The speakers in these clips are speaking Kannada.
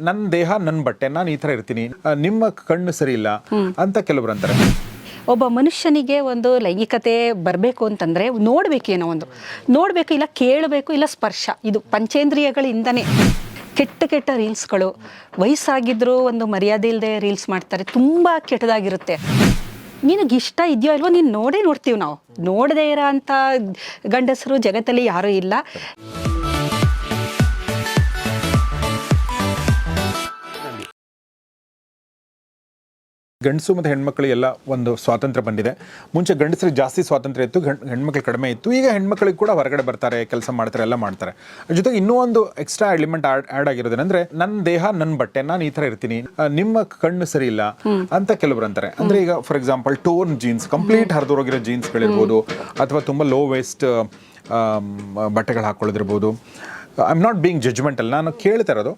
ನನ್ನ ದೇಹ ನನ್ನ ಬಟ್ಟೆ ನಾನು ಈ ತರ ಇರ್ತೀನಿ. ನಿಮ್ಮ ಕಣ್ಣು ಸರಿ ಇಲ್ಲ ಅಂತ ಕೆಲವರು ಅಂತಾರೆ. ಒಬ್ಬ ಮನುಷ್ಯನಿಗೆ ಒಂದು ಲೈಂಗಿಕತೆ ಬರಬೇಕು ಅಂತಂದರೆ ನೋಡಬೇಕೇನೋ ಒಂದು. ನೋಡಬೇಕು ಇಲ್ಲ ಕೇಳಬೇಕು ಇಲ್ಲ ಸ್ಪರ್ಶ. ಇದು ಪಂಚೇಂದ್ರಿಯಗಳಿಂದನೇ. ಕೆಟ್ಟ ಕೆಟ್ಟ ರೀಲ್ಸ್ಗಳು. ವಯಸ್ಸಾಗಿದ್ದರೂ ಒಂದು ಮರ್ಯಾದೆ ಇಲ್ಲದೆ ರೀಲ್ಸ್ ಮಾಡ್ತಾರೆ ತುಂಬ ಕೆಟ್ಟದಾಗಿರುತ್ತೆ. ನಿನಗೆ ಇಷ್ಟ ಇದೆಯೋ ಇಲ್ವೋ ನೀನು ನೋಡೇ ನೋಡ್ತೀವಿ ನಾವು. ನೋಡದೇ ಇರೋ ಅಂಥ ಗಂಡಸರು ಜಗತ್ತಲ್ಲಿ ಯಾರೂ ಇಲ್ಲ. ಗಂಡಸು ಮತ್ತು ಎಲ್ಲ ಒಂದು ಸ್ವಾತಂತ್ರ್ಯ ಬಂದಿದೆ. ಮುಂಚೆ ಗಂಡಸರಿಗೆ ಜಾಸ್ತಿ ಸ್ವಾತಂತ್ರ್ಯ ಇತ್ತು ಗಂಡ್ ಹೆಣ್ಮಕ್ಳು ಕಡಿಮೆ ಇತ್ತು. ಈಗ ಹೆಣ್ಮಕ್ಳಿಗೆ ಕೂಡ ಹೊರಗಡೆ ಬರ್ತಾರೆ, ಕೆಲಸ ಮಾಡ್ತಾರೆ, ಎಲ್ಲ ಮಾಡ್ತಾರೆ. ಜೊತೆಗೆ ಇನ್ನೂ ಒಂದು ಎಕ್ಸ್ಟ್ರಾ ಎಲಿಮೆಂಟ್ ಆಡ್ ಆಗಿರೋದೇನೆಂದ್ರೆ ನನ್ನ ದೇಹ, ನನ್ನ ಬಟ್ಟೆ, ನಾನು ಈ ಥರ ಇರ್ತೀನಿ. ನಿಮ್ಮ ಕಣ್ಣು ಸರಿ ಇಲ್ಲ ಅಂತ ಕೆಲವರು ಅಂತಾರೆ. ಅಂದ್ರೆ ಈಗ for example torn jeans complete ಹರಿದೋಗಿರೋ ಜೀನ್ಸ್ಗಳಿರ್ಬೋದು ಅಥವಾ ತುಂಬ ಲೋ ವೇಸ್ಟ್ ಬಟ್ಟೆಗಳು ಹಾಕ್ಕೊಳ್ಳೋದಿರ್ಬೋದು I am not being judgemental ನಾನು ಕೇಳ್ತಾ ಇರೋದು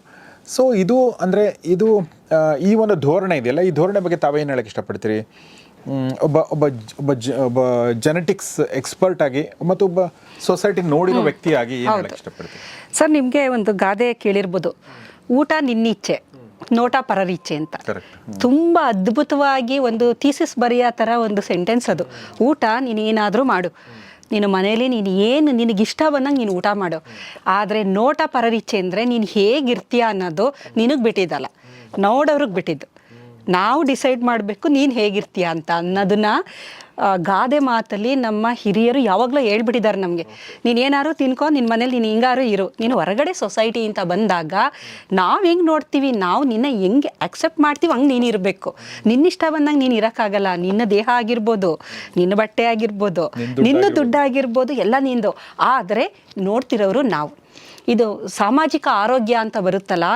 ಸೊ ಇದು ಅಂದರೆ ಇದು ಈ ಒಂದು ಧೋರಣೆ ಇದೆಯಲ್ಲ ಈ ಧೋರಣೆ ಬಗ್ಗೆ ತಾವೇನು ಹೇಳಕ್ಕೆ ಇಷ್ಟಪಡ್ತೀರಿ? ಒಬ್ಬ ಒಬ್ಬ ಒಬ್ಬ ಜ ಒಬ್ಬ ಜೆನೆಟಿಕ್ಸ್ ಎಕ್ಸ್ಪರ್ಟ್ ಆಗಿ ಮತ್ತು ಒಬ್ಬ ಸೊಸೈಟಿ ನೋಡಿರೋ ವ್ಯಕ್ತಿಯಾಗಿ ಏನು ಹೇಳಕ್ಕೆ ಇಷ್ಟಪಡ್ತೀರಿ? ಸರ್ ನಿಮಗೆ ಒಂದು ಗಾದೆ ಕೇಳಿರ್ಬೋದು. ಊಟ ನಿನ್ನಿಚ್ಛೆ ನೋಟ ಪರರಿಚ್ಛೆ ಅಂತ. ತುಂಬ ಅದ್ಭುತವಾಗಿ ಒಂದು ಥೀಸಿಸ್ ಬರೆಯೋ ಥರ ಒಂದು ಸೆಂಟೆನ್ಸ್ ಅದು. ಊಟ ನೀನೇನಾದರೂ ಮಾಡು. ನೀನು ಮನೇಲಿ ನೀನು ಏನು ನಿನಗಿಷ್ಟ ಬಂದಂಗೆ ನೀನು ಊಟ ಮಾಡು. ಆದರೆ ನೋಟ ಪರರಿಚ್ಛೆ ಅಂದರೆ ನೀನು ಹೇಗಿರ್ತೀಯ ಅನ್ನೋದು ನಿನಗೆ ಬಿಟ್ಟಿದ್ದಲ್ಲ. ನೋಡೋರಿಗೆ ಬಿಟ್ಟಿದ್ದು. ನಾವು ಡಿಸೈಡ್ ಮಾಡಬೇಕು ನೀನು ಹೇಗಿರ್ತೀಯ ಅಂತ ಅನ್ನೋದನ್ನ ಗಾದೆ ಮಾತಲ್ಲಿ ನಮ್ಮ ಹಿರಿಯರು ಯಾವಾಗಲೂ ಹೇಳ್ಬಿಟ್ಟಿದ್ದಾರೆ ನಮಗೆ. ನೀನು ಏನಾರು ತಿನ್ಕೊ ನಿನ್ನ ಮನೇಲಿ ನೀನು ಹಿಂಗಾರು ಇರು. ನೀನು ಹೊರಗಡೆ ಸೊಸೈಟಿ ಅಂತ ಬಂದಾಗ ನಾವು ಹೆಂಗೆ ನೋಡ್ತೀವಿ? ನಾವು ನಿನ್ನ ಹೆಂಗೆ ಅಕ್ಸೆಪ್ಟ್ ಮಾಡ್ತೀವಿ ಹಂಗೆ ನೀನು ಇರಬೇಕು. ನಿನ್ನಿಷ್ಟ ಬಂದಂಗೆ ನೀನು ಇರೋಕ್ಕಾಗಲ್ಲ. ನಿನ್ನ ದೇಹ ಆಗಿರ್ಬೋದು ನಿನ್ನ ಬಟ್ಟೆ ಆಗಿರ್ಬೋದು ನಿನ್ನ ದುಡ್ಡು ಆಗಿರ್ಬೋದು ಎಲ್ಲ ನಿಂದು. ಆದರೆ ನೋಡ್ತಿರೋರು ನಾವು. ಇದು ಸಾಮಾಜಿಕ ಆರೋಗ್ಯ ಅಂತ ಬರುತ್ತಲ್ಲ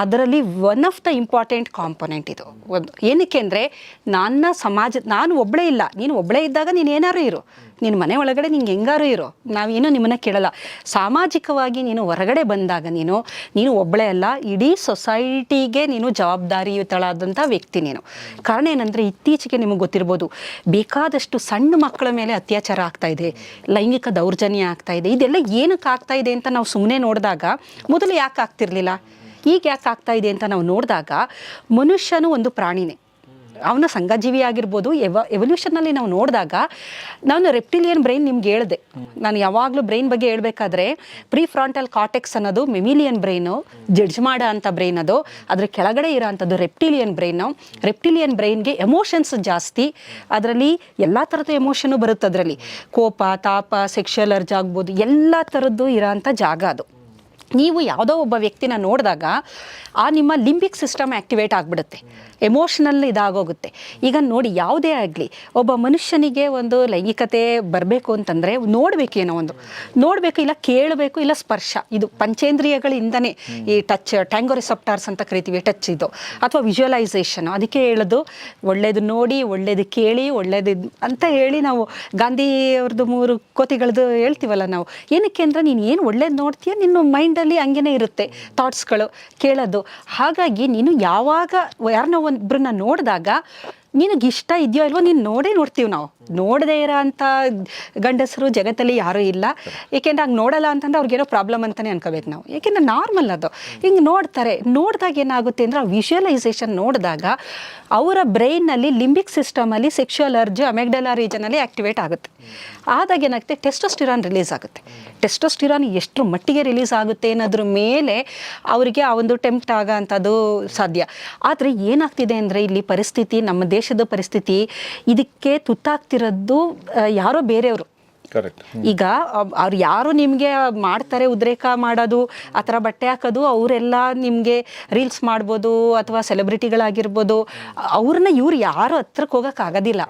ಅದರಲ್ಲಿ one of the important component ಇದು. ಒಂದು, ಏನಕ್ಕೆ ಅಂದರೆ ನನ್ನ ಸಮಾಜ, ನಾನು ಒಬ್ಬಳೇ ಇಲ್ಲ. ನೀನು ಒಬ್ಬಳೇ ಇದ್ದಾಗ ನೀನು ಏನಾರು ಇರು. ನಿನ್ನ ಮನೆ ಒಳಗಡೆ ನಿಂಗೆ ಹೆಂಗಾರು ಇರು. ನಾವೇನು ನಿಮ್ಮನ್ನು ಕೇಳಲ್ಲ. ಸಾಮಾಜಿಕವಾಗಿ ನೀನು ಹೊರಗಡೆ ಬಂದಾಗ ನೀನು ನೀನು ಒಬ್ಬಳೇ ಅಲ್ಲ, ಇಡೀ ಸೊಸೈಟಿಗೆ ನೀನು ಜವಾಬ್ದಾರಿಯುತಳಾದಂಥ ವ್ಯಕ್ತಿ ನೀನು. ಕಾರಣ ಏನಂದರೆ ಇತ್ತೀಚೆಗೆ ನಿಮಗೆ ಗೊತ್ತಿರ್ಬೋದು, ಬೇಕಾದಷ್ಟು ಸಣ್ಣ ಮಕ್ಕಳ ಮೇಲೆ ಅತ್ಯಾಚಾರ ಆಗ್ತಾ ಇದೆ, ಲೈಂಗಿಕ ದೌರ್ಜನ್ಯ ಆಗ್ತಾ ಇದೆ. ಇದೆಲ್ಲ ಏನಕ್ಕೆ ಆಗ್ತಾ ಇದೆ ಅಂತ ನಾವು ಸುಮ್ಮನೆ ನೋಡಿದಾಗ ಮೊದಲು ಯಾಕೆ ಆಗ್ತಿರ್ಲಿಲ್ಲ? ಈಗ ಯಾಕೆ ಆಗ್ತಾ ಇದೆ ಅಂತ ನಾವು ನೋಡಿದಾಗ ಮನುಷ್ಯನು ಒಂದು ಪ್ರಾಣಿನೇ. ಅವನ ಸಂಘಜೀವಿ ಆಗಿರ್ಬೋದು ಎವ ಎವಲ್ಯೂಷನಲ್ಲಿ ನಾವು ನೋಡಿದಾಗ ನಾನು ರೆಪ್ಟಿಲಿಯನ್ ಬ್ರೈನ್ ನಿಮ್ಗೆ ಹೇಳಿದೆ. ನಾನು ಯಾವಾಗಲೂ ಬ್ರೈನ್ ಬಗ್ಗೆ ಹೇಳಬೇಕಾದ್ರೆ ಪ್ರೀ ಫ್ರಾಂಟಲ್ ಕಾಟೆಕ್ಸ್ ಅನ್ನೋದು ಮೆಮಿಲಿಯನ್ ಬ್ರೈನು ಜಡ್ಜ್ ಮಾಡೋ ಅಂಥ ಬ್ರೈನ್ ಅದು, ಅದ್ರ ಕೆಳಗಡೆ ಇರೋ ಅಂಥದ್ದು ರೆಪ್ಟಿಲಿಯನ್ ಬ್ರೈನು ರೆಪ್ಟಿಲಿಯನ್ ಬ್ರೈನ್ಗೆ ಎಮೋಷನ್ಸ್ ಜಾಸ್ತಿ, ಅದರಲ್ಲಿ ಎಲ್ಲ ಥರದ ಎಮೋಷನು ಬರುತ್ತೆ ಅದರಲ್ಲಿ. ಕೋಪ, ತಾಪ ಸೆಕ್ಷುಯಲ್ ಅರ್ಜ್ ಆಗ್ಬೋದು, ಎಲ್ಲ ಥರದ್ದು ಇರೋ ಅಂಥ ಜಾಗ ಅದು. ನೀವು ಯಾವುದೋ ಒಬ್ಬ ವ್ಯಕ್ತಿನ ನೋಡಿದಾಗ ಆ ನಿಮ್ಮ ಲಿಂಬಿಕ್ ಸಿಸ್ಟಮ್ ಆ್ಯಕ್ಟಿವೇಟ್ ಆಗಿಬಿಡುತ್ತೆ. ಎಮೋಷ್ನಲ್ ಇದಾಗೋಗುತ್ತೆ. ಈಗ ನೋಡಿ ಯಾವುದೇ ಆಗಲಿ, ಒಬ್ಬ ಮನುಷ್ಯನಿಗೆ ಒಂದು ಲೈಂಗಿಕತೆ ಬರಬೇಕು ಅಂತಂದರೆ ನೋಡಬೇಕೇನೋ ಒಂದು. ನೋಡಬೇಕು ಇಲ್ಲ ಕೇಳಬೇಕು ಇಲ್ಲ ಸ್ಪರ್ಶ. ಇದು ಪಂಚೇಂದ್ರಿಯಗಳಿಂದನೇ ಈ ಟಚ್ ಟ್ಯಾಂಗೋರಿಸೆಪ್ಟಾರ್ಸ್ ಅಂತ ಕರಿತೀವಿ, ಟಚ್ ಇದು. ಅಥವಾ ವಿಜುವಲೈಸೇಷನ್, ಅದಕ್ಕೆ ಹೇಳೋದು, ಒಳ್ಳೇದು ನೋಡಿ, ಒಳ್ಳೇದು ಕೇಳಿ, ಒಳ್ಳೇದು ಅಂತ ಹೇಳಿ ನಾವು ಗಾಂಧಿ ಅವ್ರದ್ದು ಮೂರು ಕೋತಿಗಳದ್ದು ಹೇಳ್ತೀವಲ್ಲ ನಾವು. ಏನಕ್ಕೆ ಅಂದರೆ ನೀನು ಏನು ಒಳ್ಳೇದು ನೋಡ್ತೀಯ ನಿನ್ನ ಮೈಂಡಲ್ಲಿ ಹಂಗೇನೆ ಇರುತ್ತೆ ಥಾಟ್ಸ್ಗಳು ಕೇಳೋದು. ಹಾಗಾಗಿ ನೀನು ಯಾವಾಗ ಯಾರನ್ನ ಒಬ್ಬರನ್ನ ನೋಡಿದಾಗ ನಿನಗೆ ಇಷ್ಟ ಇದೆಯೋ ಇಲ್ವೋ ನೀನು ನೋಡೇ ನೋಡ್ತೀವಿ ನಾವು. ನೋಡದೇ ಇರೋ ಅಂಥ ಗಂಡಸರು ಜಗತ್ತಲ್ಲಿ ಯಾರೂ ಇಲ್ಲ. ಏಕೆಂದ್ರೆ ಹಂಗೆ ನೋಡಲ್ಲ ಅಂತಂದ್ರೆ ಅವ್ರಿಗೇನೋ ಪ್ರಾಬ್ಲಮ್ ಅಂತಲೇ ಅನ್ಕೋಬೇಕು ನಾವು. ಏಕೆಂದ್ರೆ ನಾರ್ಮಲ್ ಅದು. ಹಿಂಗೆ ನೋಡ್ತಾರೆ. ನೋಡಿದಾಗ ಏನಾಗುತ್ತೆ ಅಂದರೆ ಆ ವಿಜುವಲೈಸೇಷನ್ ನೋಡಿದಾಗ ಅವರ ಬ್ರೈನ್ನಲ್ಲಿ ಲಿಂಬಿಕ್ ಸಿಸ್ಟಮಲ್ಲಿ ಸೆಕ್ಷುವಲ್ ಅರ್ಜ್ ಅಮೆಗ್ಡಲಾ ರೀಜನಲ್ಲಿ ಆ್ಯಕ್ಟಿವೇಟ್ ಆಗುತ್ತೆ. ಆದಾಗ ಏನಾಗುತ್ತೆ? ಟೆಸ್ಟೋಸ್ಟಿರಾನ್ ರಿಲೀಸ್ ಆಗುತ್ತೆ. ಟೆಸ್ಟೋಸ್ಟಿರಾನ್ ಎಷ್ಟು ಮಟ್ಟಿಗೆ ರಿಲೀಸ್ ಆಗುತ್ತೆ ಅನ್ನೋದ್ರ ಮೇಲೆ ಅವರಿಗೆ ಆ ಒಂದು ಟೆಂಪ್ಟ್ ಆಗೋಂಥದ್ದು ಸಾಧ್ಯ. ಆದರೆ ಏನಾಗ್ತಿದೆ ಅಂದರೆ ಇಲ್ಲಿ ಪರಿಸ್ಥಿತಿ, ನಮ್ಮ ದೇಶದ ಪರಿಸ್ಥಿತಿ ಇದಕ್ಕೆ ತುತ್ತಾಗ್ತಿರೋದು ಆ, ಯಾರೋ ಬೇರೆಯವರು. ಈಗ ಅವ್ರು ಯಾರು ನಿಮಗೆ ಮಾಡ್ತಾರೆ ಉದ್ರೇಕ ಮಾಡೋದು ಆ ಥರ ಬಟ್ಟೆ ಹಾಕೋದು ಅವರೆಲ್ಲ ನಿಮಗೆ ರೀಲ್ಸ್ ಮಾಡ್ಬೋದು ಅಥವಾ ಸೆಲೆಬ್ರಿಟಿಗಳಾಗಿರ್ಬೋದು ಅವ್ರನ್ನ ಇವ್ರು ಯಾರು ಹತ್ರಕ್ಕೆ ಹೋಗೋಕ್ಕಾಗೋದಿಲ್ಲ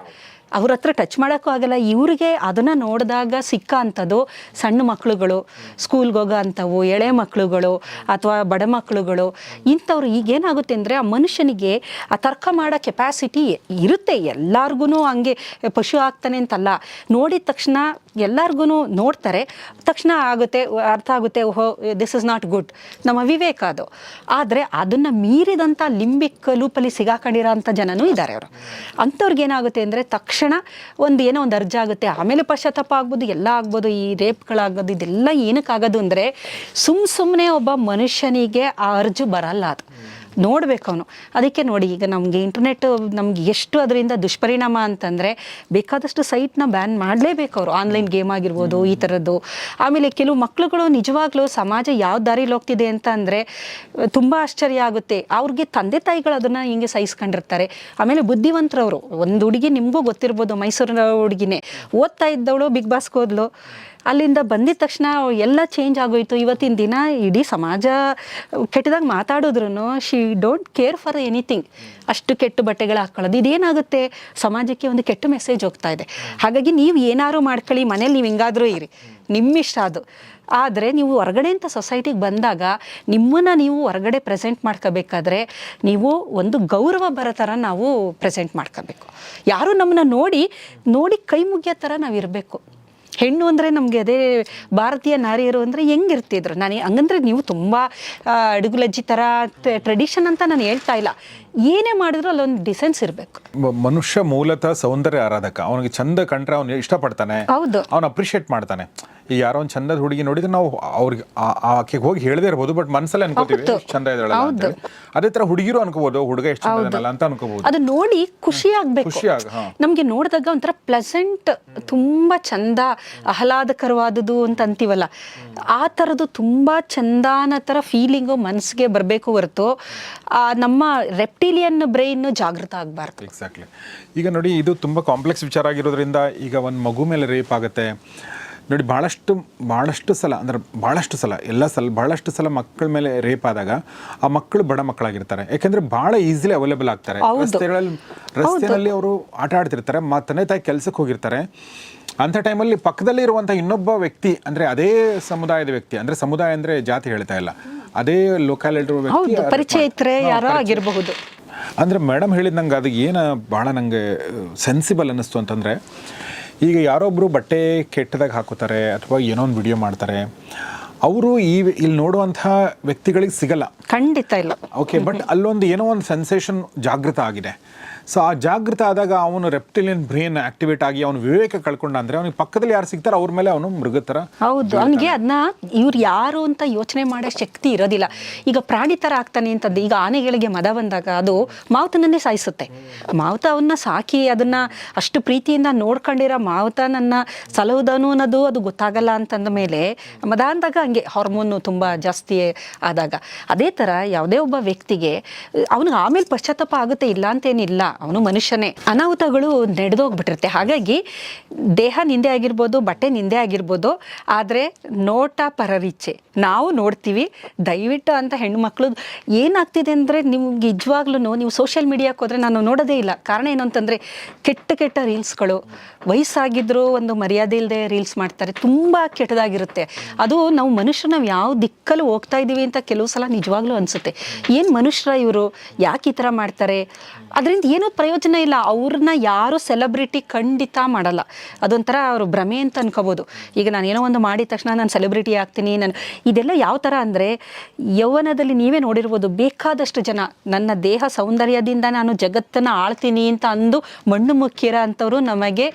ಅವ್ರ ಹತ್ರ ಟಚ್ ಮಾಡೋಕ್ಕೂ ಆಗಲ್ಲ. ಇವ್ರಿಗೆ ಅದನ್ನು ನೋಡಿದಾಗ ಸಿಕ್ಕ ಅಂಥದ್ದು ಸಣ್ಣ ಮಕ್ಕಳುಗಳು ಸ್ಕೂಲ್ಗೆ ಹೋಗೋ ಅಂಥವು ಎಳೆ ಮಕ್ಕಳುಗಳು ಅಥವಾ ಬಡ ಮಕ್ಕಳುಗಳು ಇಂಥವ್ರು ಈಗೇನಾಗುತ್ತೆ ಅಂದರೆ ಆ ಮನುಷ್ಯನಿಗೆ ಆ ತರ್ಕ ಮಾಡೋ ಕೆಪಾಸಿಟಿ ಇರುತ್ತೆ. ಎಲ್ಲಾರ್ಗು ಹಂಗೆ ಪಶು ಆಗ್ತಾನೆ ಅಂತಲ್ಲ. ನೋಡಿದ ತಕ್ಷಣ ಎಲ್ಲರಿಗೂ ನೋಡ್ತಾರೆ. ತಕ್ಷಣ ಆಗುತ್ತೆ, ಅರ್ಥ ಆಗುತ್ತೆ, ಓಹೋ ದಿಸ್ ಇಸ್ ನಾಟ್ ಗುಡ್ ನಮ್ಮ ವಿವೇಕ ಅದು. ಆದರೆ ಅದನ್ನು ಮೀರಿದಂಥ ಲಿಂಬಿಕ್ ಲೂಪಲ್ಲಿ ಸಿಗಾಕೊಂಡಿರೋ ಅಂಥ ಜನನೂ ಇದ್ದಾರೆ ಅವರು. ಅಂಥವ್ರಿಗೆ ಏನಾಗುತ್ತೆ ಅಂದರೆ ತಕ್ಷಣ ತಕ್ಷಣ ಒಂದು ಏನೋ ಒಂದು ಅರ್ಜ ಆಗುತ್ತೆ. ಆಮೇಲೆ ಪಶ್ಚಾತ್ತಾಪ ಆಗ್ಬೋದು, ಎಲ್ಲ ಆಗ್ಬೋದು, ಈ ರೇಪ್ಗಳಾಗೋದು, ಇದೆಲ್ಲ ಏನಕ್ಕಾಗೋದು ಅಂದರೆ ಸುಮ್ಮ ಸುಮ್ಮನೆ ಒಬ್ಬ ಮನುಷ್ಯನಿಗೆ ಆ ಅರ್ಜು ಬರಲ್ಲ ಅದು. ನೋಡ್ಬೇಕು ಅವನು. ಅದಕ್ಕೆ ನೋಡಿ, ಈಗ ನಮಗೆ ಇಂಟರ್ನೆಟ್ ನಮ್ಗೆ ಎಷ್ಟು ಅದರಿಂದ ದುಷ್ಪರಿಣಾಮ ಅಂತಂದರೆ ಬೇಕಾದಷ್ಟು ಸೈಟ್ನ ಬ್ಯಾನ್ ಮಾಡಲೇಬೇಕು ಅವರು. ಆನ್ಲೈನ್ ಗೇಮ್ ಆಗಿರ್ಬೋದು, ಈ ಥರದ್ದು ಆಮೇಲೆ ಕೆಲವು ಮಕ್ಕಳುಗಳು ನಿಜವಾಗ್ಲೂ ಸಮಾಜ ಯಾವ ದಾರಿಲಿ ಹೋಗ್ತಿದೆ ಅಂತ ಅಂದರೆ ತುಂಬ ಆಶ್ಚರ್ಯ ಆಗುತ್ತೆ. ಅವ್ರಿಗೆ ತಂದೆ ತಾಯಿಗಳು ಅದನ್ನು ಹಿಂಗೆ ಸಹಿಸ್ಕೊಂಡಿರ್ತಾರೆ. ಆಮೇಲೆ ಬುದ್ಧಿವಂತರವರು, ಒಂದು ಹುಡುಗಿ ನಿಮಗೂ ಗೊತ್ತಿರ್ಬೋದು ಮೈಸೂರಿನ ಹುಡುಗಿನೇ. ಓದ್ತಾ ಇದ್ದವಳು ಬಿಗ್ ಬಾಸ್ಗೆ ಹೋದ್ಲು. ಅಲ್ಲಿಂದ ಬಂದಿದ ತಕ್ಷಣ ಎಲ್ಲ ಚೇಂಜ್ ಆಗೋಯ್ತು. ಇವತ್ತಿನ ದಿನ ಇಡೀ ಸಮಾಜ ಕೆಟ್ಟದಾಗ ಮಾತಾಡಿದ್ರು she don't care for anything ಅಷ್ಟು ಕೆಟ್ಟು ಬಟ್ಟೆಗಳು ಹಾಕೊಳ್ಳೋದು. ಇದೇನಾಗುತ್ತೆ? ಸಮಾಜಕ್ಕೆ ಒಂದು ಕೆಟ್ಟ ಮೆಸೇಜ್ ಹೋಗ್ತಾ ಇದೆ. ಹಾಗಾಗಿ ನೀವು ಏನಾದ್ರು ಮಾಡ್ಕೊಳ್ಳಿ, ಮನೇಲಿ ನೀವು ಹಿಂಗಾದರೂ ಇರಿ. ನಿಮ್ಮಿಷ್ಟ ಅದು. ಆದರೆ ನೀವು ಹೊರಗಡೆ ಅಂತ ಸೊಸೈಟಿಗೆ ಬಂದಾಗ ನಿಮ್ಮನ್ನು ನೀವು ಹೊರಗಡೆ ಪ್ರೆಸೆಂಟ್ ಮಾಡ್ಕೋಬೇಕಾದ್ರೆ ನೀವು ಒಂದು ಗೌರವ ಬರೋ ಥರ ನಾವು ಪ್ರೆಸೆಂಟ್ ಮಾಡ್ಕೋಬೇಕು. ಯಾರು ನಮ್ಮನ್ನ ನೋಡಿ ನೋಡಿ ಕೈ ಮುಗಿಯೋ ಥರ ನಾವು ಇರಬೇಕು. ಹೆಣ್ಣು ಅಂದರೆ ನಮಗೆ ಅದೇ ಭಾರತೀಯ ನಾರಿಯರು ಅಂದರೆ ಹೆಂಗಿರ್ತಿದ್ರು ನಾನು ಹಂಗಂದ್ರೆ ನೀವು ತುಂಬ ಅಡುಗುಲಜ್ಜಿ ಥರ ಟ್ರೆಡಿಷನ್ ಅಂತ ನಾನು ಹೇಳ್ತಾ ಇಲ್ಲ. ಏನೇ ಮಾಡಿದ್ರು ಅಲ್ಲೊಂದು ಡಿಸೆನ್ಸ್ ಇರಬೇಕು. ಮನುಷ್ಯ ಮೂಲತಃ ಸೌಂದರ್ಯ ಆರಾಧಕ. ಅವನಿಗೆ ಚಂದ ಕಂಡ್ರೆ ಅವನು ಇಷ್ಟಪಡ್ತಾನೆ. ಹೌದು. ಅವನು ಅಪ್ರಿಷಿಯೇಟ್ ಮಾಡ್ತಾನೆ. ಈ ಯಾರೋ ಒಂದು ಚಂದದ ಹುಡುಗಿ ನೋಡಿದ್ರೆ ನಾವು ಅವ್ರಿಗೆ ಆಕೆಗೆ ಹೋಗಿ ಹೇಳದೇ ಇರ್ಬೋದು ಬಟ್ ಮನಸ್ಸಲ್ಲಿ ಅನ್ಕೋತೀವಿ ಚಂದ ಇದ್ದಾಳಲ್ಲ ಅದೇ ತರ ಹುಡುಗಿರು ಅನ್ಕೋಬಹುದು ಹುಡುಗ ಎಷ್ಟು ಚಂದ ಅಂತ ಅನ್ಕೋಬಹುದು ಅದು ನೋಡಿ ಖುಷಿ ಆಗ್ಬೇಕು. ಖುಷಿ ಆಗ ನಮ್ಗೆ ನೋಡಿದಾಗ ಒಂಥರ ಪ್ಲೆಸೆಂಟ್ ತುಂಬಾ ಚಂದ ಆಹ್ಲಾದಕರವಾದದ್ದು ಅಂತ ಅಂತೀವಲ್ಲ. ಆ ಥರದ್ದು ತುಂಬಾ ಚಂದಾನ ತರ ಫೀಲಿಂಗು ಮನಸ್ಸಿಗೆ ಬರಬೇಕು ಹೊರತು. ಆ ನಮ್ಮ ರೆಪ್ಟಿಲಿಯನ್ ಬ್ರೈನ್ ಜಾಗೃತ ಆಗಬಾರ್ದು ಎಕ್ಸಾಕ್ಟ್ಲಿ ಈಗ ನೋಡಿ ಇದು ತುಂಬ ಕಾಂಪ್ಲೆಕ್ಸ್ ವಿಚಾರ ಆಗಿರೋದ್ರಿಂದ ಈಗ ಒಂದು ಮಗು ಮೇಲೆ ರೇಪ್ ಆಗುತ್ತೆ. ನೋಡಿ ಭಾಳಷ್ಟು ಭಾಳಷ್ಟು ಸಲ ಅಂದರೆ ಭಾಳಷ್ಟು ಸಲ ಎಲ್ಲ ಸಲ ಭಾಳಷ್ಟು ಸಲ ಮಕ್ಕಳ ಮೇಲೆ ರೇಪ್ ಆದಾಗ ಆ ಮಕ್ಕಳು ಬಡ ಮಕ್ಕಳಾಗಿರ್ತಾರೆ. ಯಾಕಂದ್ರೆ ಭಾಳ ಈಸಿಲಿ ಅವೈಲೇಬಲ್ ಆಗ್ತಾರೆ. ರಸ್ತೆಗಳಲ್ಲಿ ರಸ್ತೆಯಲ್ಲಿ ಅವರು ಆಟ ಆಡ್ತಿರ್ತಾರೆ ಮ ತಂದೆ ತಾಯಿ ಕೆಲಸಕ್ಕೆ ಹೋಗಿರ್ತಾರೆ. ಅಂಥ ಟೈಮಲ್ಲಿ ಪಕ್ಕದಲ್ಲಿ ಇರುವಂಥ ಇನ್ನೊಬ್ಬ ವ್ಯಕ್ತಿ ಅಂದ್ರೆ ಅದೇ ಸಮುದಾಯದ ವ್ಯಕ್ತಿ ಅಂದ್ರೆ ಸಮುದಾಯ ಅಂದ್ರೆ ಜಾತಿ ಹೇಳ್ತಾ ಇಲ್ಲ. ಅದೇ ಲೋಕಾಲಿಟಿ ಪರಿಚಯ ಇದ್ರೆ ಯಾರೋ ಆಗಿರಬಹುದು. ಅಂದರೆ ಮೇಡಮ್ ಹೇಳಿದ ನಂಗೆ ಅದು ಏನು ಭಾಳ ನನಗೆ ಸೆನ್ಸಿಬಲ್ ಅನ್ನಿಸ್ತು ಅಂತಂದರೆ ಈಗ ಯಾರೊಬ್ಬರು ಬಟ್ಟೆ ಕೆಟ್ಟದಾಗ ಹಾಕೋತಾರೆ ಅಥವಾ ಏನೋ ಒಂದು ವಿಡಿಯೋ ಮಾಡ್ತಾರೆ ಅವರು ಈ ಇಲ್ಲಿ ನೋಡುವಂಥ ವ್ಯಕ್ತಿಗಳಿಗೆ ಸಿಗಲ್ಲ. ಖಂಡಿತ ಇಲ್ಲ. ಓಕೆ ಬಟ್ ಅಲ್ಲೊಂದು ಏನೋ ಒಂದು ಸೆನ್ಸೇಷನ್ ಜಾಗೃತ ಆಗಿದೆ. ಸೊ ಆ ಜಾಗೃತ ಆದಾಗ ಅವನು ರೆಪ್ಟಿಲಿಯನ್ ಬ್ರೈನ್ ಆಕ್ಟಿವೇಟ್ ಆಗಿ ಅವನು ವಿವೇಕ ಕಳ್ಕೊಂಡ ಅಂದ್ರೆ ಅವನಿಗೆ ಪಕ್ಕದಲ್ಲಿ ಯಾರು ಸಿಗ್ತಾರೋ ಅವ್ರ ಮೇಲೆ ಅವನು ಮೃಗತರ ಹೌದು ಅವನಿಗೆ ಅದನ್ನ ಇವ್ರು ಯಾರು ಅಂತ ಯೋಚನೆ ಮಾಡೋ ಶಕ್ತಿ ಇರೋದಿಲ್ಲ. ಈಗ ಪ್ರಾಣಿ ಥರ ಆಗ್ತಾನೆ ಅಂತಂದು ಈಗ ಆನೆಗಳಿಗೆ ಮದ ಬಂದಾಗ ಅದು ಮಾವುತನನ್ನೇ ಸಾಯಿಸುತ್ತೆ. ಮಾವುತ ಅವನ್ನ ಸಾಕಿ ಅದನ್ನ ಅಷ್ಟು ಪ್ರೀತಿಯಿಂದ ನೋಡ್ಕೊಂಡಿರೋ ಮಾವುತ ನನ್ನ ಸಲಹುದನು ಅನ್ನೋದು ಅದು ಗೊತ್ತಾಗಲ್ಲ ಅಂತಂದ ಮೇಲೆ ಮದ ಅಂದಾಗ ಹಂಗೆ ಹಾರ್ಮೋನು ತುಂಬ ಜಾಸ್ತಿ ಆದಾಗ. ಅದೇ ಥರ ಯಾವುದೇ ಒಬ್ಬ ವ್ಯಕ್ತಿಗೆ ಅವನಿಗೆ ಆಮೇಲೆ ಪಶ್ಚಾತ್ತಾಪ ಆಗುತ್ತೆ ಇಲ್ಲ ಅಂತೇನಿಲ್ಲ. ಅವನು ಮನುಷ್ಯನೇ. ಅನಾಹುತಗಳು ನಡೆದೋಗ್ಬಿಟ್ಟಿರುತ್ತೆ. ಹಾಗಾಗಿ ದೇಹ ನಿಂದೆ ಆಗಿರ್ಬೋದು, ಬಟ್ಟೆ ನಿಂದೆ ಆಗಿರ್ಬೋದು, ಆದರೆ ನೋಟ ಪರರಿಚ್ಛೆ ನಾವು ನೋಡ್ತೀವಿ, ದಯವಿಟ್ಟು ಅಂತ ಹೆಣ್ಮಕ್ಳು ಏನಾಗ್ತಿದೆ ಅಂದರೆ ನಿಮ್ಗೆ ನಿಜವಾಗ್ಲೂ ನೀವು ಸೋಷಿಯಲ್ ಮೀಡಿಯಾಕ್ಕೆ ಹೋದರೆ ನಾನು ನೋಡೋದೇ ಇಲ್ಲ. ಕಾರಣ ಏನು ಅಂತಂದರೆ ಕೆಟ್ಟ ಕೆಟ್ಟ ರೀಲ್ಸ್ಗಳು ವಯಸ್ಸಾಗಿದ್ದರೂ ಒಂದು ಮರ್ಯಾದೆ ಇಲ್ಲದೆ ರೀಲ್ಸ್ ಮಾಡ್ತಾರೆ, ತುಂಬ ಕೆಟ್ಟದಾಗಿರುತ್ತೆ. ಅದು ನಾವು ಮನುಷ್ಯರು ನಾವು ಯಾವ ದಿಕ್ಕಲ್ಲೂ ಹೋಗ್ತಾ ಇದ್ದೀವಿ ಅಂತ ಕೆಲವು ಸಲ ನಿಜವಾಗ್ಲೂ ಅನಿಸುತ್ತೆ. ಏನು ಮನುಷ್ಯರ ಇವರು? ಯಾಕೆ ಈ ಥರ ಮಾಡ್ತಾರೆ? ಅದರಿಂದ ಏನೂ ಪ್ರಯೋಜನ ಇಲ್ಲ. ಅವ್ರನ್ನ ಯಾರು ಸೆಲೆಬ್ರಿಟಿ ಖಂಡಿತ ಮಾಡಲ್ಲ. ಅದೊಂಥರ ಅವರು ಭ್ರಮೆ ಅಂತ ಅನ್ಕೋಬೋದು. ಈಗ ನಾನು ಏನೋ ಒಂದು ಮಾಡಿದ ತಕ್ಷಣ ನಾನು ಸೆಲೆಬ್ರಿಟಿ ಆಗ್ತೀನಿ, ನಾನು ಇದೆಲ್ಲ ಯಾವ ಥರ ಅಂದರೆ ಯೌವನದಲ್ಲಿ ನೀವೇ ನೋಡಿರ್ಬೋದು ಬೇಕಾದಷ್ಟು ಜನ. ನನ್ನ ದೇಹ ಸೌಂದರ್ಯದಿಂದ ನಾನು ಜಗತ್ತನ್ನು ಆಳ್ತೀನಿ ಅಂತ ಅಂದು ಮಣ್ಣು ಮುಖ್ಯರ ಅಂಥವರು ನಮಗೆ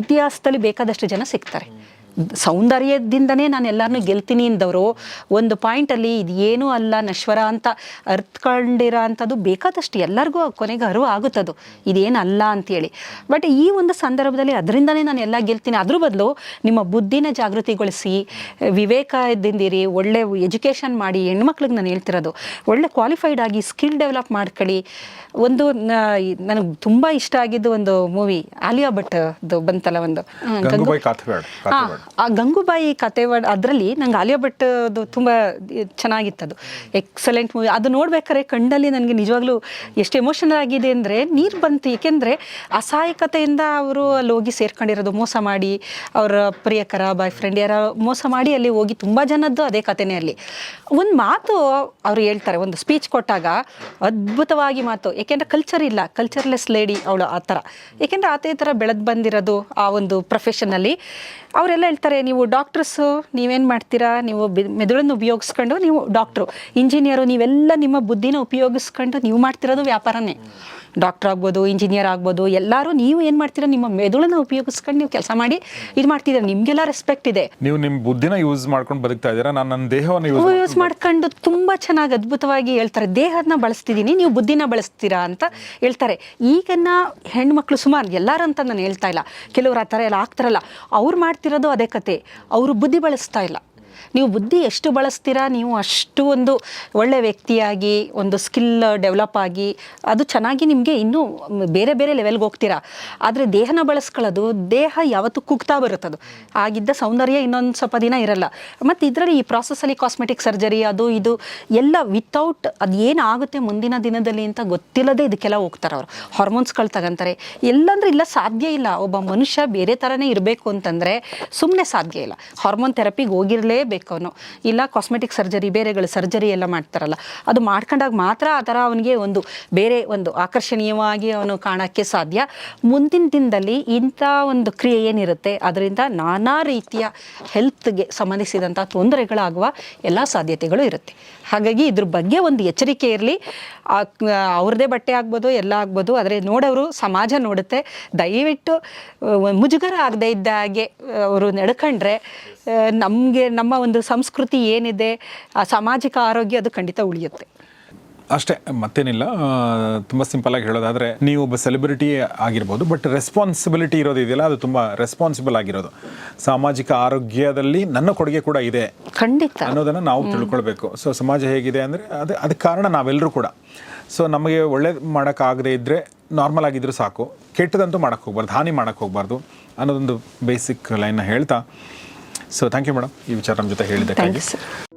ಇತಿಹಾಸದಲ್ಲಿ ಬೇಕಾದಷ್ಟು ಜನ ಸಿಗ್ತಾರೆ. ಸೌಂದರ್ಯದಿಂದನೇ ನಾನು ಎಲ್ಲರನ್ನೂ ಗೆಲ್ತೀನಿ ಎಂದವರು ಒಂದು ಪಾಯಿಂಟಲ್ಲಿ ಇದು ಏನೂ ಅಲ್ಲ ನಶ್ವರ ಅಂತ ಅರ್ಥಕೊಂಡಿರೋ ಅಂಥದ್ದು ಬೇಕಾದಷ್ಟು ಎಲ್ಲರಿಗೂ ಕೊನೆಗೆ ಅರಿವು ಆಗುತ್ತದು. ಇದೇನಲ್ಲ ಅಂತೇಳಿ. ಬಟ್ ಈ ಒಂದು ಸಂದರ್ಭದಲ್ಲಿ ಅದರಿಂದನೇ ನಾನು ಎಲ್ಲ ಗೆಲ್ತೀನಿ. ಅದ್ರ ಬದಲು ನಿಮ್ಮ ಬುದ್ಧಿನ ಜಾಗೃತಿಗೊಳಿಸಿ ವಿವೇಕದಿಂದಿರಿ ಒಳ್ಳೆ ಎಜುಕೇಷನ್ ಮಾಡಿ ಹೆಣ್ಮಕ್ಳಿಗೆ ನಾನು ಹೇಳ್ತಿರೋದು ಒಳ್ಳೆ ಕ್ವಾಲಿಫೈಡ್ ಆಗಿ ಸ್ಕಿಲ್ ಡೆವಲಪ್ ಮಾಡ್ಕೊಳ್ಳಿ. ಒಂದು ನನಗೆ ತುಂಬ ಇಷ್ಟ ಆಗಿದ್ದು ಒಂದು ಮೂವಿ ಆಲಿಯಾ ಭಟ್ ಬಂತಲ್ಲ ಒಂದು. ಆ, ಗಂಗೂಬಾಯಿ ಕತೆ ಅದರಲ್ಲಿ ನಂಗೆ ಆಲಿಯಾ ಭಟ್ ಅದು ಚೆನ್ನಾಗಿತ್ತು ಅದು ಎಕ್ಸಲೆಂಟ್ ಮೂವಿ ಅದು ನೋಡ್ಬೇಕಾದ್ರೆ ಕಣ್ಣಲ್ಲಿ ನನಗೆ ನಿಜವಾಗ್ಲೂ ಎಷ್ಟು ಎಮೋಷನಲ್ ಆಗಿದೆ ಅಂದರೆ ನೀರು ಬಂತು. ಏಕೆಂದರೆ ಅಸಹಾಯಕತೆಯಿಂದ ಅವರು ಅಲ್ಲಿ ಹೋಗಿ ಸೇರ್ಕೊಂಡಿರೋದು. ಮೋಸ ಮಾಡಿ ಅವರ ಪ್ರಿಯಕರ ಬಾಯ್ ಫ್ರೆಂಡ್ ಯಾರ ಮೋಸ ಮಾಡಿ ಅಲ್ಲಿ ಹೋಗಿ ತುಂಬ ಜನದ್ದು ಅದೇ ಕಥೆನೇ ಅಲ್ಲಿ. ಒಂದು ಮಾತು ಅವ್ರು ಹೇಳ್ತಾರೆ ಒಂದು ಸ್ಪೀಚ್ ಕೊಟ್ಟಾಗ ಅದ್ಭುತವಾಗಿ ಮಾತು. ಏಕೆಂದರೆ ಕಲ್ಚರ್ ಇಲ್ಲ. ಕಲ್ಚರ್ಲೆಸ್ ಲೇಡಿ ಅವಳು ಆ ಥರ ಏಕೆಂದರೆ ಆತ ಈ ಥರ ಬೆಳೆದು ಬಂದಿರೋದು ಆ ಒಂದು ಪ್ರೊಫೆಷನಲ್ಲಿ ಅವರೆಲ್ಲ ಹೇಳ್ತಾರೆ, ನೀವು ಡಾಕ್ಟರ್ಸು ನೀವೇನು ಮಾಡ್ತೀರಾ? ನೀವು ಮೆದುಳನ್ನು ಉಪಯೋಗಿಸ್ಕೊಂಡು ನೀವು ಡಾಕ್ಟ್ರು ಇಂಜಿನಿಯರು ನೀವೆಲ್ಲ ನಿಮ್ಮ ಬುದ್ಧಿನ ಉಪಯೋಗಿಸ್ಕೊಂಡು ನೀವು ಮಾಡ್ತಿರೋದು ವ್ಯಾಪಾರನೇ. ಡಾಕ್ಟರ್ ಆಗ್ಬೋದು ಇಂಜಿನಿಯರ್ ಆಗ್ಬೋದು ಎಲ್ಲರೂ ನೀವು ಏನು ಮಾಡ್ತೀರಾ ನಿಮ್ಮ ಮೆದುಳನ್ನ ಉಪಯೋಗಿಸ್ಕೊಂಡು ನೀವು ಕೆಲಸ ಮಾಡಿ ಇದು ಮಾಡ್ತಿದ್ದೀರಾ. ನಿಮಗೆಲ್ಲ ರೆಸ್ಪೆಕ್ಟ್ ಇದೆ. ನೀವು ನಿಮ್ಮ ಬುದ್ಧಿನ ಯೂಸ್ ಮಾಡ್ಕೊಂಡು ಬದುಕ್ತಾ ಇದ್ದೀರಾ? ನಾನು ನನ್ನ ದೇಹವನ್ನು ಯೂಸ್ ಮಾಡ್ಕೊಂಡು ತುಂಬ ಚೆನ್ನಾಗಿ ಅದ್ಭುತವಾಗಿ ಹೇಳ್ತಾರೆ. ದೇಹದನ್ನ ಬಳಸ್ತಿದ್ದೀನಿ ನೀವು ಬುದ್ಧಿನ ಬಳಸ್ತೀರಾ ಅಂತ ಹೇಳ್ತಾರೆ. ಈಗಿನ ಹೆಣ್ಮಕ್ಳು ಸುಮಾರು ಎಲ್ಲರೂ ಅಂತ ನಾನು ಹೇಳ್ತಾ ಇಲ್ಲ. ಕೆಲವರು ಆ ಥರ ಎಲ್ಲ ಆಗ್ತಾರಲ್ಲ ಅವ್ರು ಮಾಡ್ತಿರೋದು ಅದೇ ಕತೆ. ಅವರು ಬುದ್ಧಿ ಬಳಸ್ತಾ ಇಲ್ಲ. ನೀವು ಬುದ್ಧಿ ಎಷ್ಟು ಬಳಸ್ತೀರಾ? ನೀವು ಅಷ್ಟು ಒಂದು ಒಳ್ಳೆ ವ್ಯಕ್ತಿಯಾಗಿ, ಒಂದು ಸ್ಕಿಲ್ ಡೆವಲಪ್ ಆಗಿ, ಅದು ಚೆನ್ನಾಗಿ ನಿಮಗೆ ಇನ್ನೂ ಬೇರೆ ಬೇರೆ ಲೆವೆಲ್ಗೆ ಹೋಗ್ತೀರಾ? ಆದರೆ ದೇಹನ ಬಳಸ್ಕೊಳ್ಳೋದು, ದೇಹ ಯಾವತ್ತೂ ಕುಗ್ತಾ ಬರುತ್ತದು. ಆಗಿದ್ದ ಸೌಂದರ್ಯ ಇನ್ನೊಂದು ಸ್ವಲ್ಪ ದಿನ ಇರಲ್ಲ. ಮತ್ತು ಇದರಲ್ಲಿ ಈ ಪ್ರಾಸೆಸ್ಸಲ್ಲಿ ಕಾಸ್ಮೆಟಿಕ್ ಸರ್ಜರಿ ಅದು ಇದು ಎಲ್ಲ ವಿತೌಟ್ ಅದು ಏನಾಗುತ್ತೆ ಮುಂದಿನ ದಿನದಲ್ಲಿ ಅಂತ ಗೊತ್ತಿಲ್ಲದೆ ಇದಕ್ಕೆಲ್ಲ ಹೋಗ್ತಾರೆ ಅವರು. ಹಾರ್ಮೋನ್ಸ್ಗಳು ತಗೊಂತಾರೆ. ಎಲ್ಲಂದ್ರೆ ಇಲ್ಲ ಸಾಧ್ಯ ಇಲ್ಲ. ಒಬ್ಬ ಮನುಷ್ಯ ಬೇರೆ ಥರನೇ ಇರಬೇಕು ಅಂತಂದರೆ ಸುಮ್ಮನೆ ಸಾಧ್ಯ ಇಲ್ಲ. ಹಾರ್ಮೋನ್ ಥೆರಪಿಗೆ ಹೋಗಿರಲೇಬೇಕು ಅವನು. ಇಲ್ಲ ಕಾಸ್ಮೆಟಿಕ್ ಸರ್ಜರಿ ಬೇರೆಗಳು ಸರ್ಜರಿ ಎಲ್ಲ ಮಾಡ್ತಾರಲ್ಲ. ಅದು ಮಾಡ್ಕೊಂಡಾಗ ಮಾತ್ರ ಆ ಥರ ಅವನಿಗೆ ಒಂದು ಬೇರೆ ಒಂದು ಆಕರ್ಷಣೀಯವಾಗಿ ಅವನು ಕಾಣೋಕ್ಕೆ ಸಾಧ್ಯ. ಮುಂದಿನ ದಿನದಲ್ಲಿ ಇಂಥ ಒಂದು ಕ್ರಿಯೆ ಏನಿರುತ್ತೆ, ಅದರಿಂದ ನಾನಾ ರೀತಿಯ ಹೆಲ್ತ್ಗೆ ಸಂಬಂಧಿಸಿದಂಥ ತೊಂದರೆಗಳಾಗುವ ಎಲ್ಲ ಸಾಧ್ಯತೆಗಳು ಇರುತ್ತೆ. ಹಾಗಾಗಿ ಇದ್ರ ಬಗ್ಗೆ ಒಂದು ಎಚ್ಚರಿಕೆ ಇರಲಿ. ಅವ್ರದ್ದೇ ಬಟ್ಟೆ ಆಗ್ಬೋದು, ಎಲ್ಲ ಆಗ್ಬೋದು, ಆದರೆ ನೋಡೋರು ಸಮಾಜ ನೋಡುತ್ತೆ. ದಯವಿಟ್ಟು ಮುಜುಗರ ಆಗದೆ ಇದ್ದ ಹಾಗೆ ಅವರು ನಡ್ಕೊಂಡ್ರೆ ನಮಗೆ ನಮ್ಮ ಒಂದು ಸಂಸ್ಕೃತಿ ಏನಿದೆ ಆ ಸಾಮಾಜಿಕ ಆರೋಗ್ಯ ಅದು ಖಂಡಿತ ಉಳಿಯುತ್ತೆ. ಅಷ್ಟೇ ಮತ್ತೇನಿಲ್ಲ. ತುಂಬ ಸಿಂಪಲಾಗಿ ಹೇಳೋದಾದರೆ ನೀವು ಒಬ್ಬ ಸೆಲೆಬ್ರಿಟಿ ಆಗಿರ್ಬೋದು ಬಟ್ ರೆಸ್ಪಾನ್ಸಿಬಿಲಿಟಿ ಇರೋದು ಇದೆಯಲ್ಲ ಅದು ತುಂಬ ರೆಸ್ಪಾನ್ಸಿಬಲ್ ಆಗಿರೋದು. ಸಾಮಾಜಿಕ ಆರೋಗ್ಯದಲ್ಲಿ ನನ್ನ ಕೊಡುಗೆ ಕೂಡ ಇದೆ ಖಂಡಿತ. ಅನ್ನೋದನ್ನು ನಾವು ತಿಳ್ಕೊಳ್ಬೇಕು. ಸೊ ಸಮಾಜ ಹೇಗಿದೆ ಅಂದರೆ ಅದು ಅದಕ್ಕೆ ಕಾರಣ ನಾವೆಲ್ಲರೂ ಕೂಡ. ಸೊ ನಮಗೆ ಒಳ್ಳೇದು ಮಾಡೋಕ್ಕಾಗದೇ ಇದ್ದರೆ ನಾರ್ಮಲ್ ಆಗಿದ್ದರೂ ಸಾಕು. ಕೆಟ್ಟದಂತೂ ಮಾಡೋಕ್ಕೆ ಹೋಗ್ಬಾರ್ದು ಹಾನಿ ಮಾಡೋಕ್ಕೆ ಹೋಗ್ಬಾರ್ದು ಅನ್ನೋದೊಂದು ಬೇಸಿಕ್ ಲೈನ್ನ ಹೇಳ್ತಾ ಸೊ ಥ್ಯಾಂಕ್ ಯು ಮೇಡಮ್ ಈ ವಿಚಾರ ನಮ್ಮ ಜೊತೆ ಹೇಳಿದ್ದಕ್ಕಾಗಿ.